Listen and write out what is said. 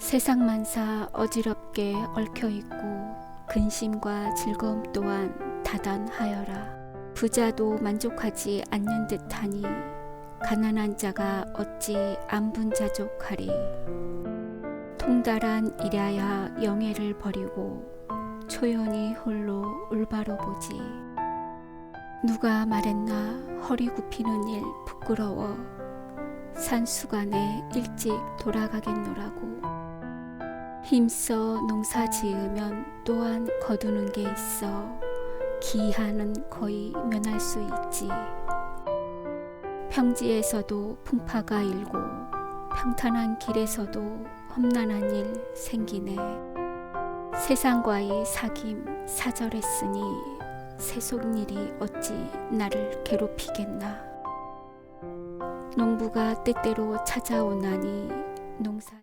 세상만사 어지럽게 얽혀 있고 근심과 즐거움 또한 다단하여라. 부자도 만족하지 않는 듯하니 가난한 자가 어찌 안분자족하리. 통달한 이랴야 영예를 버리고 초연히 홀로 울바로 보지. 누가 말했나 허리 굽히는 일 부끄러워 산수간에 일찍 돌아가겠노라고. 힘써 농사 지으면 또한 거두는 게 있어 기한은 거의 면할 수 있지. 평지에서도 풍파가 일고 평탄한 길에서도 험난한 일 생기네. 세상과의 사귐 사절했으니 세속일이 어찌 나를 괴롭히겠나. 농부가 때때로 찾아오나니 농사